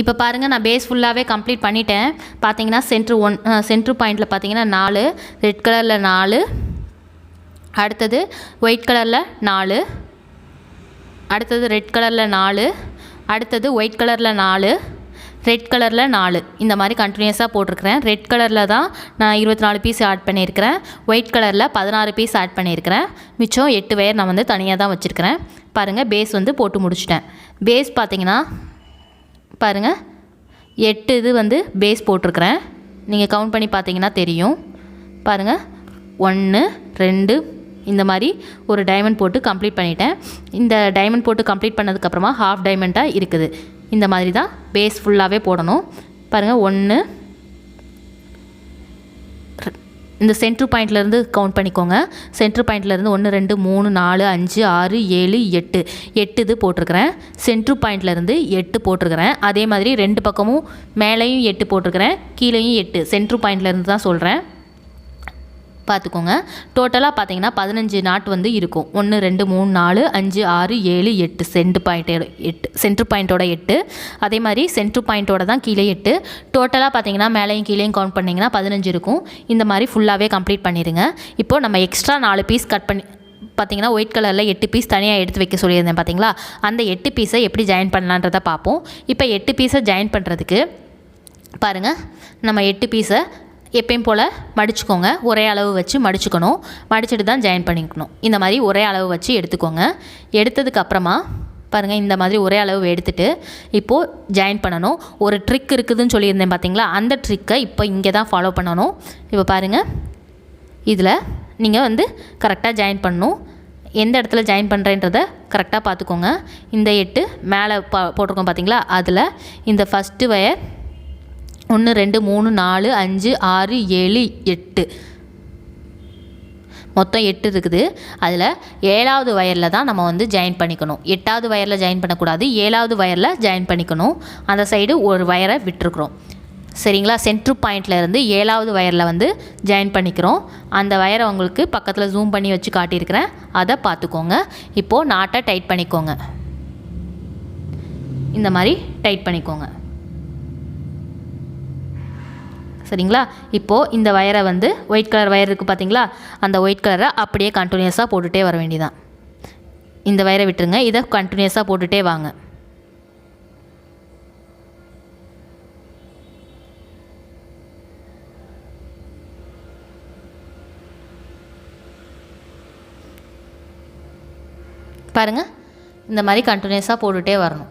இப்போ பாருங்கள் நான் பேஸ் ஃபுல்லாகவே கம்ப்ளீட் பண்ணிட்டேன். பார்த்தீங்கன்னா சென்ட்ரு ஒன் சென்ட்ரு பாயிண்டில் பார்த்தீங்கன்னா நாலு ரெட் கலரில் நாலு அடுத்தது ஒயிட் கலரில் நாலு அடுத்தது ரெட் கலரில் நாலு அடுத்தது ஒயிட் கலரில் நாலு ரெட் கலரில் நாலு. இந்த மாதிரி கண்டினியூஸாக போட்டிருக்கிறேன். ரெட் கலரில் தான் நான் இருபத்தி நாலு பீஸ் ஆட் பண்ணியிருக்கிறேன் ஒயிட் கலரில் பதினாறு பீஸ் ஆட் பண்ணியிருக்கிறேன். மிச்சம் எட்டு வயர் நான் வந்து தனியாக தான் வச்சுருக்கிறேன். பாருங்கள் பேஸ் வந்து போட்டு முடிச்சிட்டேன். பேஸ் பார்த்திங்கன்னா பாருங்கள் எட்டு இது வந்து பேஸ் போட்டிருக்கிறேன். நீங்கள் கவுண்ட் பண்ணி பார்த்தீங்கன்னா தெரியும். பாருங்கள் ஒன்று ரெண்டு இந்த மாதிரி ஒரு டைமண்ட் போட்டு கம்ப்ளீட் பண்ணிட்டேன். இந்த டைமண்ட் போட்டு கம்ப்ளீட் பண்ணதுக்கப்புறமா ஹாஃப் டைமண்டாக இருக்குது. இந்த மாதிரி தான் பேஸ் ஃபுல்லாகவே போடணும். பாருங்கள் ஒன்று இந்த சென்ட்ரு பாயிண்ட்லேருந்து கவுண்ட் பண்ணிக்கோங்க. சென்ட்ரு பாயிண்ட்லேருந்து ஒன்று ரெண்டு மூணு நாலு அஞ்சு ஆறு ஏழு எட்டு. எட்டு இது போட்டிருக்கிறேன். சென்ட்ரு பாயிண்ட்லேருந்து எட்டு போட்டிருக்கிறேன். அதே மாதிரி ரெண்டு பக்கமும் மேலேயும் எட்டு போட்டிருக்கிறேன். கீழேயும் எட்டு. சென்ட்ரு பாயிண்ட்லேருந்து தான் சொல்கிறேன் பார்த்துக்கோங்க டோட்டலாக பார்த்தீங்கன்னா பதினஞ்சு நாட் வந்து இருக்கும். ஒன்று ரெண்டு மூணு நாலு அஞ்சு ஆறு ஏழு எட்டு. சென்ட் பாயிண்ட்டோட எட்டு. சென்ட்ரு பாயிண்ட்டோட எட்டு. அதே மாதிரி சென்ட்ரு பாயிண்ட்டோட தான் கீழே எட்டு. டோட்டலாக பார்த்தீங்கன்னா மேலேயும் கீழேயும் கவுண்ட் பண்ணிங்கன்னா பதினஞ்சு இருக்கும். இந்த மாதிரி ஃபுல்லாகவே கம்ப்ளீட் பண்ணிடுங்க. இப்போது நம்ம எக்ஸ்ட்ரா நாலு பீஸ் கட் பண்ணி பார்த்தீங்கன்னா ஒயிட் கலரில் எட்டு பீஸ் தனியாக எடுத்து வைக்க சொல்லியிருந்தேன் பார்த்தீங்களா அந்த எட்டு பீஸை எப்படி ஜாயின் பண்ணலான்றதை பார்ப்போம் இப்போ எட்டு பீஸை ஜாயின் பண்ணுறதுக்கு பாருங்கள் நம்ம எட்டு பீஸை எப்பயும் போல் மடிச்சுக்கோங்க. ஒரே அளவு வச்சு மடிச்சுக்கணும். மடிச்சுட்டு தான் ஜாயின் பண்ணிக்கணும். இந்த மாதிரி ஒரே அளவு வச்சு எடுத்துக்கோங்க. எடுத்ததுக்கப்புறமா பாருங்கள் இந்த மாதிரி ஒரே அளவு எடுத்துட்டு இப்போது ஜாயின் பண்ணணும். ஒரு ட்ரிக் இருக்குதுன்னு சொல்லியிருந்தேன் பார்த்தீங்களா அந்த ட்ரிக்கை இப்போ இங்கே தான் ஃபாலோ பண்ணணும். இப்போ பாருங்கள் இதில் நீங்கள் வந்து கரெக்டாக ஜாயின் பண்ணணும். எந்த இடத்துல ஜாயின் பண்ணுறேன்றதை கரெக்டாக பார்த்துக்கோங்க. இந்த எட்டு மேலே பா போட்டிருக்கோம் பார்த்தீங்களா அதில் இந்த ஃபஸ்ட்டு வயர் ஒன்று ரெண்டு மூணு நாலு அஞ்சு ஆறு ஏழு எட்டு. மொத்தம் எட்டு இருக்குது. அதில் ஏழாவது வயரில் தான் நம்ம வந்து ஜாயின் பண்ணிக்கணும். எட்டாவது வயரில் ஜாயின் பண்ணக்கூடாது. ஏழாவது வயரில் ஜாயின் பண்ணிக்கணும். அந்த சைடு ஒரு வயரை விட்டுருக்குறோம். சரிங்களா? சென்ட்ரு பாயிண்ட்ல இருந்து ஏழாவது வயரில் வந்து ஜாயின் பண்ணிக்கிறோம். அந்த வயரை உங்களுக்கு பக்கத்தில் ஜூம் பண்ணி வச்சு காட்டியிருக்கிறேன். அதை பார்த்துக்கோங்க. இப்போது நாட்டை டைட் பண்ணிக்கோங்க. இந்த மாதிரி டைட் பண்ணிக்கோங்க. சரிங்களா? இப்போது இந்த வயரை வந்து ஒயிட் கலர் வயர் இருக்குது பார்த்தீங்களா அந்த ஒயிட் கலரை அப்படியே கண்டினியூஸாக போட்டுகிட்டே வர வேண்டியதான் இந்த வயரை விட்டுருங்க. இதை கண்டினியூஸாக போட்டுகிட்டே வாங்க. பாருங்கள் இந்த மாதிரி கண்டினியூஸாக போட்டுகிட்டே வரணும்.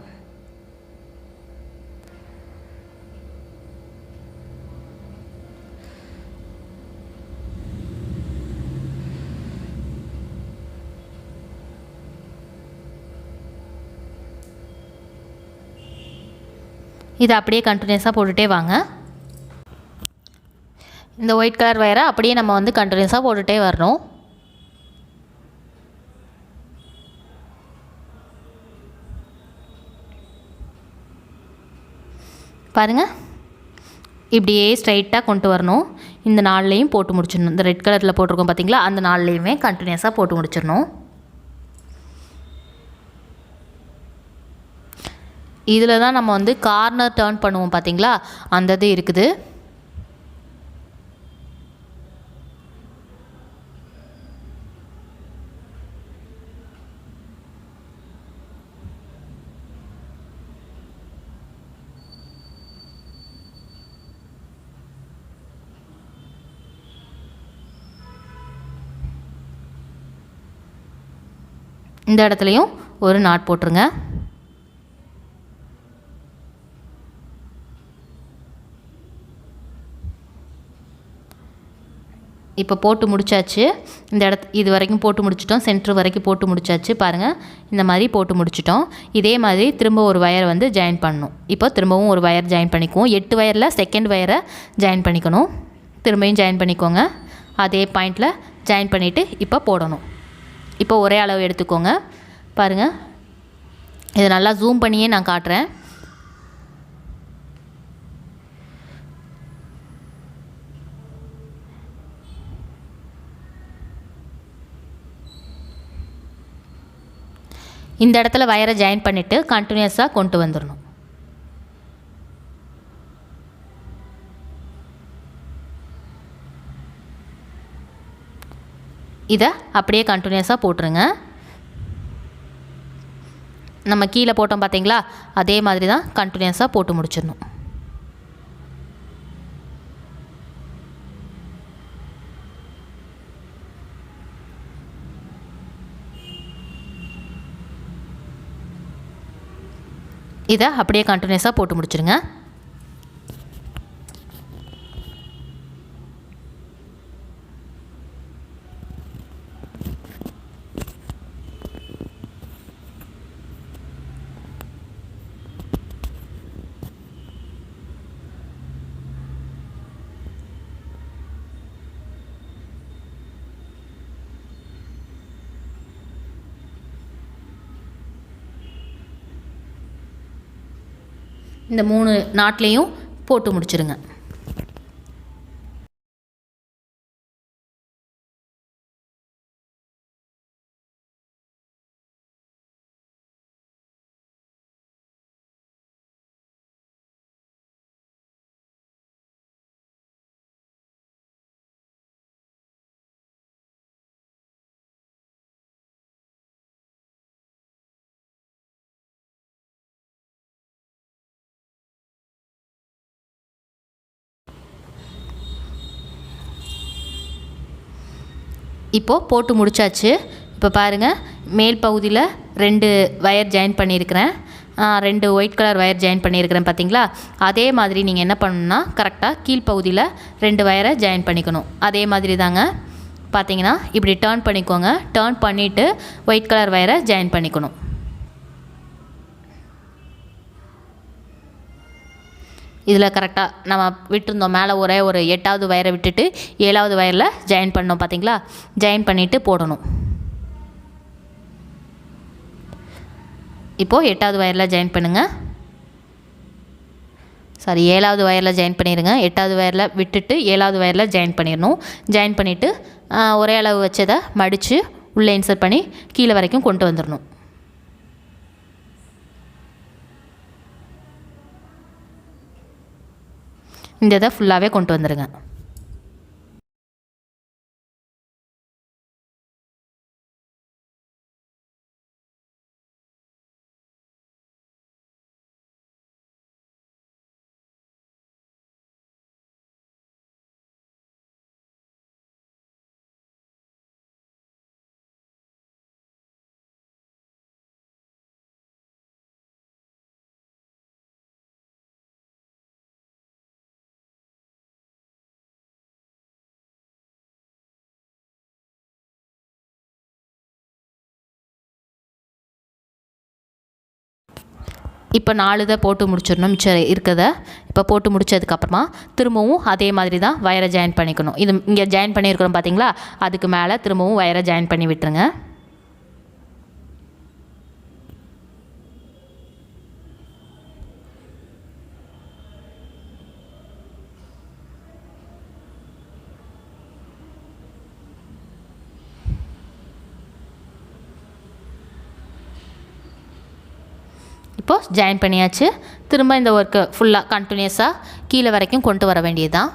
இதை அப்படியே கண்டினியூஸாக போட்டுகிட்டே வாங்க. இந்த ஒயிட் கலர் வயரை அப்படியே நம்ம வந்து கண்டினியூஸாக போட்டுகிட்டே வரணும். பாருங்கள் இப்படியே ஸ்ட்ரைட்டாக கொண்டு வரணும். இந்த நாள்லேயும் போட்டு முடிச்சிடணும். இந்த ரெட் கலரில் போட்டிருக்கோம் பார்த்தீங்களா அந்த நாள்லேயுமே கண்டினியூஸாக போட்டு முடிச்சிடணும். இதில் தான் நம்ம வந்து கார்னர் டேர்ன் பண்ணுவோம் பார்த்தீங்களா அந்த இது இருக்குது. இந்த இடத்துலையும் ஒரு நாட் போட்டுருங்க. இப்போ போட்டு முடிச்சாச்சு. இந்த இடத்து இது வரைக்கும் போட்டு முடிச்சிட்டோம். சென்ட்ரு வரைக்கும் போட்டு முடிச்சாச்சு. பாருங்கள் இந்த மாதிரி போட்டு முடிச்சிட்டோம். இதே மாதிரி திரும்ப ஒரு வயர் வந்து ஜாயின் பண்ணணும். இப்போ திரும்பவும் ஒரு வயர் ஜாயின் பண்ணிக்குவோம். எட்டு வயரில் செகண்ட் வயரை ஜாயின் பண்ணிக்கணும். திரும்பியும் ஜாயின் பண்ணிக்கோங்க. அதே பாயிண்டில் ஜாயின் பண்ணிவிட்டு இப்போ போடணும். இப்போ ஒரே அளவு எடுத்துக்கோங்க. பாருங்கள் இதை நல்லா ஜூம் பண்ணியே நான் காட்டுறேன். இந்த இடத்துல வயரை ஜாயின் பண்ணிவிட்டு கண்டினியூஸாக கொண்டு வந்துடணும் இதை அப்படியே கண்டினியூஸாக போட்டுருங்க. நம்ம கீழே போட்டோம் பார்த்தீங்களா? அதே மாதிரி தான் கண்டினியூஸாக போட்டு முடிச்சிடணும். இதை அப்படியே கண்டினியூஸாக போட்டு முடிச்சிருங்க. இந்த மூணு நாட்லேயும் போட்டு முடிச்சிருங்க. இப்போது போட்டு முடிச்சாச்சு. இப்போ பாருங்கள் மேல் பகுதியில் ரெண்டு வயர் ஜாயின் பண்ணியிருக்கிறேன். ரெண்டு ஒயிட் கலர் வயர் ஜாயின் பண்ணியிருக்கிறேன் பார்த்தீங்களா அதே மாதிரி நீங்கள் என்ன பண்ணணும்னா கரெக்டாக கீழ்ப்பகுதியில் ரெண்டு வயரை ஜாயின் பண்ணிக்கணும். அதே மாதிரி தாங்க பார்த்தீங்கன்னா இப்படி டேர்ன் பண்ணிக்கோங்க. டேர்ன் பண்ணிவிட்டு ஒயிட் கலர் வயரை ஜாயின் பண்ணிக்கணும். இதில் கரெக்டாக நம்ம விட்டுருந்தோம். மேலே ஒரே ஒரு எட்டாவது வயரை விட்டுட்டு ஏழாவது வயரில் ஜாயின் பண்ணோம் பார்த்தீங்களா? ஜாயின் பண்ணிவிட்டு போடணும். இப்போது எட்டாவது வயரில் ஜாயின் பண்ணுங்கள் சாரி ஏழாவது வயரில் ஜாயின் பண்ணிடுங்க எட்டாவது வயரில் விட்டுட்டு ஏழாவது வயரில் ஜாயின் பண்ணிடணும். ஜாயின் பண்ணிவிட்டு ஒரே அளவு வச்சதை மடித்து உள்ளே இன்சர்ட் பண்ணி கீழே வரைக்கும் கொண்டு வந்துடணும். இந்த இதை ஃபுல்லாகவே கொண்டு வந்துடுங்க இப்போ நாலு இதை போட்டு முடிச்சிடணும். மிச்சம் இருக்கிறத இப்போ போட்டு முடிச்சதுக்கப்புறமா திரும்பவும் அதே மாதிரி தான் வயரை ஜாயின் பண்ணிக்கணும். இது இங்கே ஜாயின் பண்ணியிருக்கிறோம் பார்த்தீங்களா அதுக்கு மேலே திரும்பவும் வயரை ஜாயின் பண்ணி விட்டுருங்க. இப்போது ஜாயின் பண்ணியாச்சு. திரும்ப இந்த ஒர்க்கு ஃபுல்லாக கண்டினியூஸாக கீழே வரைக்கும் கொண்டு வர வேண்டியது தான்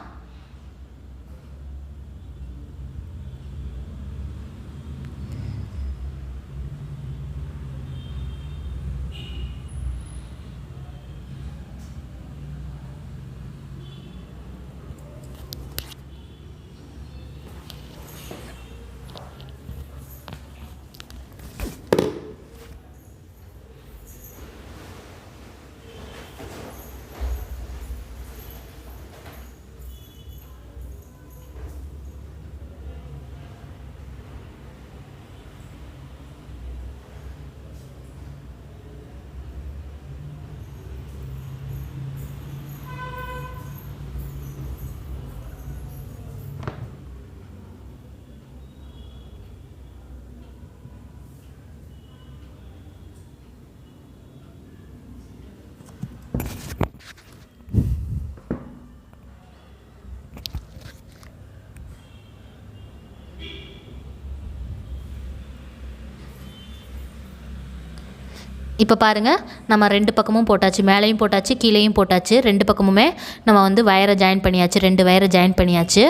இப்போ பாருங்கள் நம்ம ரெண்டு பக்கமும் போட்டாச்சு. மேலேயும் போட்டாச்சு கீழேயும் போட்டாச்சு. ரெண்டு பக்கமுமே நம்ம வந்து வயரை ஜாயின் பண்ணியாச்சு. ரெண்டு வயரை ஜாயின் பண்ணியாச்சு.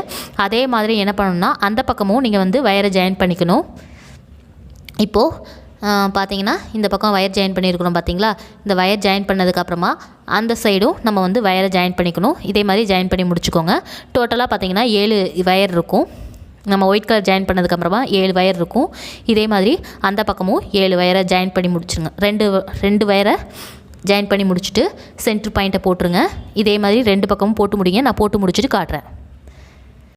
அதே மாதிரி என்ன பண்ணணும்னா அந்த பக்கமும் நீங்கள் வந்து வயரை ஜாயின் பண்ணிக்கணும். இப்போது பார்த்தீங்கன்னா இந்த பக்கம் வயர் ஜாயின் பண்ணியிருக்கிறோம் பார்த்தீங்களா இந்த வயர் ஜாயின் பண்ணதுக்கப்புறமா அந்த சைடும் நம்ம வந்து வயரை ஜாயின் பண்ணிக்கணும். இதே மாதிரி ஜாயின் பண்ணி முடிச்சுக்கோங்க. டோட்டலாக பார்த்தீங்கன்னா ஏழு வயர் இருக்கும். நம்ம ஒயிட் கலர் ஜாயின் பண்ணதுக்கப்புறமா ஏழு வயர் இருக்கும். இதே மாதிரி அந்த பக்கமும் ஏழு வயரை ஜாயின் பண்ணி முடிச்சுருங்க. ரெண்டு ரெண்டு வயரை ஜாயின் பண்ணி முடிச்சுட்டு சென்ட்ரு பாயிண்ட்டை போட்டுருங்க. இதே மாதிரி ரெண்டு பக்கமும் போட்டு முடிங்க. நான் போட்டு முடிச்சுட்டு காட்டுறேன்.